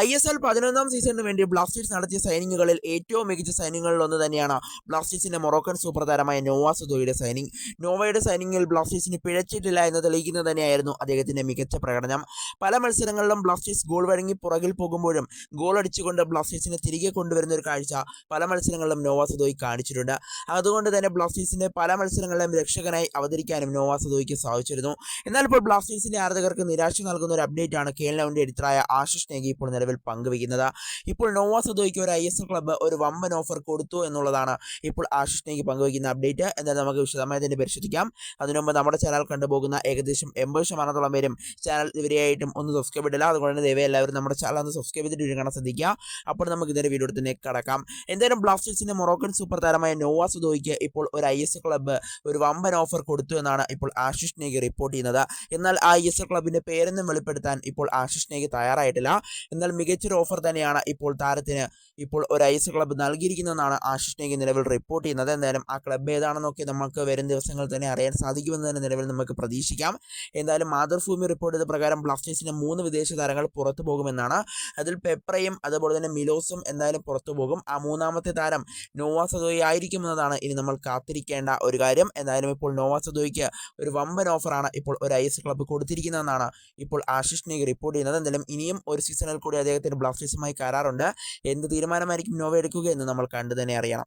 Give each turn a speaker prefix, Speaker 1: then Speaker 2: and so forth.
Speaker 1: I S L പതിനൊന്നാം സീസണിന് വേണ്ടി ബ്ലാസ്റ്റേഴ്സ് നടത്തിയ സൈനിങ്ങുകളിൽ ഏറ്റവും മികച്ച സൈനിങ്ങുകളിൽ ഒന്ന് തന്നെയാണ് ബ്ലാസ്റ്റേഴ്സിന്റെ മൊറോക്കൻ സൂപ്പർ താരമായ നോവ സുദോയുടെ സൈനിങ് നോവയുടെ സൈനിങ്ങിൽ ബ്ലാസ്റ്റേഴ്സിന് പിഴച്ചിട്ടില്ല എന്ന് തെളിയിക്കുന്നത് തന്നെയായിരുന്നു അദ്ദേഹത്തിന്റെ മികച്ച പ്രകടനം. പല മത്സരങ്ങളിലും ബ്ലാസ്റ്റേഴ്സ് ഗോൾ വഴങ്ങി പുറകിൽ പോകുമ്പോഴും ഗോൾ അടിച്ചുകൊണ്ട് ബ്ലാസ്റ്റേഴ്സിനെ തിരികെ കൊണ്ടുവരുന്ന ഒരു കാഴ്ച പല മത്സരങ്ങളിലും നോവ സുദോയി കാണിച്ചിട്ടുണ്ട്. അതുകൊണ്ട് തന്നെ ബ്ലാസ്റ്റേഴ്സിന്റെ പല മത്സരങ്ങളിലും രക്ഷകനായി അവതരിക്കാനും നോവ സുദോയ്ക്ക് സാധിച്ചിരുന്നു. എന്നാൽ ഇപ്പോൾ ബ്ലാസ്റ്റേഴ്സിന്റെ ആരാധകർക്ക് നിരാശ നൽകുന്ന ഒരു അപ്ഡേറ്റ് ആണ് കെ എൽ നൗവിന്റെ എഡിറ്ററായ ആശിഷ് നേഗി ഇപ്പോൾ നിലവിൽ പങ്കുവയ്ക്കുന്നത്. ഇപ്പോൾ നോവ സദോയ്ക്ക് ഒരു ഐ എസ് ക്ലബ്ബ് ഒരു വമ്പൻ ഓഫർ കൊടുത്തു എന്നുള്ളതാണ് ഇപ്പോൾ ആശിഷ് നേഗി പങ്കുവയ്ക്കുന്ന അപ്ഡേറ്റ് എന്നാൽ നമുക്ക് വിശദമായി തന്നെ പരിശോധിക്കാം. അതിനുമുമ്പ് നമ്മുടെ ചാനൽ കണ്ടുപോകുന്ന ഏകദേശം എൺപത് ശതമാനത്തോളം പേരും ചാനൽ ഇവരെയായിട്ടും ഒന്ന് സബ്സ്ക്രൈബ് ഇടില്ല. അതുകൊണ്ട് തന്നെ ദയവായി എല്ലാവരും നമ്മുടെ ചാനൽ ഒന്ന് സബ്സ്ക്രൈബ് ചെയ്തിട്ട് വീഡിയോ കാണാൻ ശ്രദ്ധിക്കുക. അപ്പോൾ നമുക്ക് ഇതിന്റെ വീഡിയോ തന്നെ കടക്കാം. എന്തായാലും ബ്ലാസ്റ്റേഴ്സിന്റെ മൊറോക്കൻ സൂപ്പർ താരമായ നോവ സുദോയ്ക്ക് ഇപ്പോൾ ഒരു ഐ എസ് ക്ലബ്ബ് ഒരു വമ്പൻ ഓഫർ കൊടുത്തു എന്നാണ് ഇപ്പോൾ ആശിഷ് നേഗി റിപ്പോർട്ട് ചെയ്യുന്നത്. എന്നാൽ ആ ഐ എസ് എൽ ക്ലബിന്റെ പേരൊന്നും വെളിപ്പെടുത്താൻ ഇപ്പോൾ ആശിഷ് നേഗി തയ്യാറായിട്ടില്ല. എന്നാൽ മികച്ചൊരു ഓഫർ തന്നെയാണ് ഇപ്പോൾ താരത്തിന് ഇപ്പോൾ ഒരു ഐസ് ക്ലബ്ബ് നൽകിയിരിക്കുന്നതെന്നാണ് ആശിഷ് നേഗി നിലവിൽ റിപ്പോർട്ട് ചെയ്യുന്നത്. എന്തായാലും ആ ക്ലബ്ബ് ഏതാണെന്നൊക്കെ നമുക്ക് വരും ദിവസങ്ങളിൽ തന്നെ അറിയാൻ സാധിക്കുമെന്ന് തന്നെ നിലവിൽ നമുക്ക് പ്രതീക്ഷിക്കാം. എന്തായാലും മാതൃഭൂമി റിപ്പോർട്ട് ചെയ്ത പ്രകാരം ബ്ലാസ്റ്റേഴ്സിന് മൂന്ന് വിദേശ താരങ്ങൾ പുറത്തു പോകുമെന്നാണ്. അതിൽ പെപ്രയും അതുപോലെ തന്നെ മിലോസും എന്തായാലും പുറത്തു പോകും. ആ മൂന്നാമത്തെ താരം നോവാ സദോയി ആയിരിക്കുമെന്നതാണ് ഇനി നമ്മൾ കാത്തിരിക്കേണ്ട ഒരു കാര്യം. എന്തായാലും ഇപ്പോൾ നോവാ സദോയിക്ക് ഒരു വമ്പൻ ഓഫറാണ് ഇപ്പോൾ ഒരു ഐ എസ് ക്ലബ്ബ് കൊടുത്തിരിക്കുന്നതെന്നാണ് ഇപ്പോൾ ആശിഷ് നേഗ് റിപ്പോർട്ട് ചെയ്യുന്നത്. എന്തായാലും ഇനിയും ഒരു സീസണിൽ കൂടി അദ്ദേഹത്തിന് ബ്ലാസ്റ്റേഴ്സുമായി കരാറുണ്ട്. എന്ത് തീരുമാനമായിരിക്കും നോവ എടുക്കുക എന്ന് നമ്മൾ കണ്ടു തന്നെ അറിയണം.